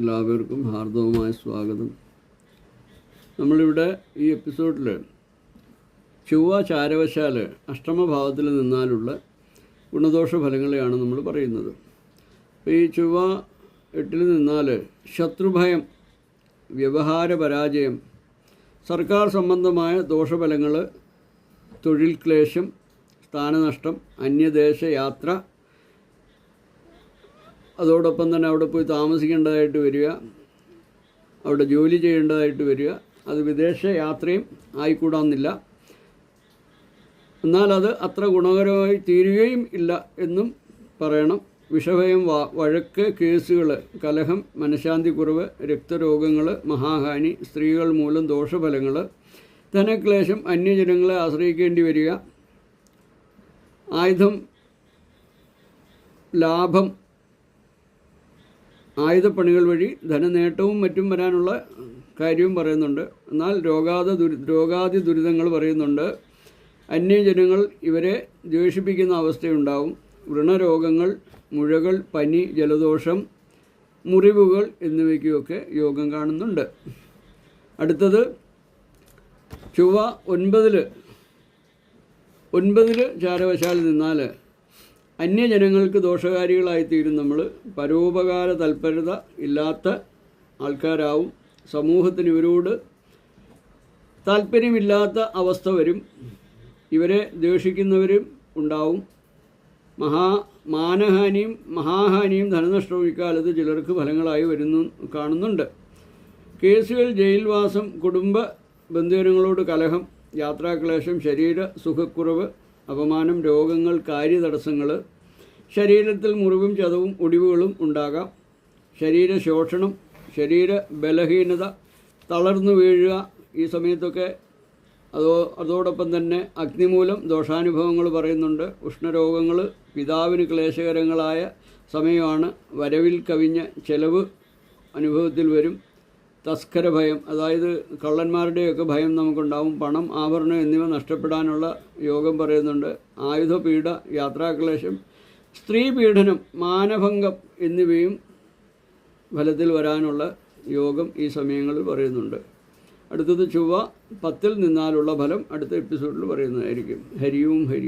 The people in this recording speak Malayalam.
എല്ലാവർക്കും ഹാർദവമായ സ്വാഗതം. നമ്മളിവിടെ ഈ എപ്പിസോഡിൽ ചൊവ്വ ചാരവശാൽ അഷ്ടമഭാവത്തിൽ നിന്നാലുള്ള ഗുണദോഷ ഫലങ്ങളെയാണ് നമ്മൾ പറയുന്നത്. അപ്പോൾ ഈ ചൊവ്വ എട്ടിൽ നിന്നാൽ ശത്രുഭയം വ്യവഹാര പരാജയം സർക്കാർ സംബന്ധമായ ദോഷഫലങ്ങൾ തൊഴിൽ ക്ലേശം സ്ഥാനനഷ്ടം അന്യദേശ യാത്ര അതോടൊപ്പം തന്നെ അവിടെ പോയി താമസിക്കേണ്ടതായിട്ട് വരിക. അവിടെ ജോലി ചെയ്യേണ്ടതായിട്ട് വരിക. അത് വിദേശ യാത്രയും ആയിക്കൂടാന്നില്ല. എന്നാൽ അത് അത്ര ഗുണകരമായി തീരുകയും ഇല്ല എന്നും പറയണം. വിഷഭയം വഴക്ക് കേസുകൾ കലഹം മനഃശാന്തി കുറവ് രക്തരോഗങ്ങൾ മഹാഹാനി സ്ത്രീകൾ മൂലം ദോഷഫലങ്ങൾ ധനക്ലേശം അന്യജനങ്ങളെ ആശ്രയിക്കേണ്ടി വരിക. ആയുധം ലാഭം ആയുധപ്പണികൾ വഴി ധനനേട്ടവും മറ്റും വരാനുള്ള കാര്യവും പറയുന്നുണ്ട്. എന്നാൽ രോഗാത ദുരി രോഗാതി ദുരിതങ്ങൾ പറയുന്നുണ്ട്. അന്യജനങ്ങൾ ഇവരെ ദ്വേഷിപ്പിക്കുന്ന അവസ്ഥയുണ്ടാവും. വൃണരോഗങ്ങൾ മുഴകൾ പനി ജലദോഷം മുറിവുകൾ എന്നിവയ്ക്കുമൊക്കെ യോഗം കാണുന്നുണ്ട്. അടുത്തത് ചൊവ്വ ഒൻപതിൽ ഒൻപതിൽ ചാരവശാൽ നിന്നാൽ അന്യജനങ്ങൾക്ക് ദോഷകാരികളായിത്തീരും നമ്മൾ പരോപകാര തൽപരത ഇല്ലാത്ത ആൾക്കാരാവും. സമൂഹത്തിന് ഇവരോട് താല്പര്യമില്ലാത്ത അവസ്ഥ വരും. ഇവരെ ദേഷിക്കുന്നവരും ഉണ്ടാവും. മഹാ മാനഹാനിയും മഹാഹാനിയും ധനനഷ്ടവും ഇക്കാലത്ത് ചിലർക്ക് ഫലങ്ങളായി വരുന്നു കാണുന്നുണ്ട്. കേസുകൾ ജയിൽവാസം കുടുംബ ബന്ധുജനങ്ങളോട് കലഹം യാത്രാക്ലേശം ശരീര സുഖക്കുറവ് അപമാനം രോഗങ്ങൾ കാര്യതടസ്സങ്ങൾ ശരീരത്തിൽ മുറിവും ചതവും ഒടിവുകളും ഉണ്ടാകാം. ശരീര ശോഷണം ശരീര ബലഹീനത തളർന്നു വീഴുക ഈ സമയത്തൊക്കെ അതോ അതോടൊപ്പം തന്നെ അഗ്നിമൂലം ദോഷാനുഭവങ്ങൾ പറയുന്നുണ്ട്. ഉഷ്ണരോഗങ്ങൾ പിതാവിന് ക്ലേശകരങ്ങളായ സമയമാണ് വരവിൽ കവിഞ്ഞ ചെലവ് അനുഭവത്തിൽ വരും. തസ്കര ഭയം അതായത് കള്ളന്മാരുടെയൊക്കെ ഭയം നമുക്കുണ്ടാവും. പണം ആഭരണം എന്നിവ നഷ്ടപ്പെടാനുള്ള യോഗം പറയുന്നുണ്ട്. ആയുധപീഡ യാത്രാക്ലേശം സ്ത്രീ പീഡനം മാനഭംഗം എന്നിവയും ഫലത്തിൽ വരാനുള്ള യോഗം ഈ സമയങ്ങളിൽ പറയുന്നുണ്ട്. അടുത്തത് ചൊവ്വ പത്തിൽ നിന്നാലുള്ള ഫലം അടുത്ത എപ്പിസോഡിൽ പറയുന്നതായിരിക്കും. ഹരിയും ഹരി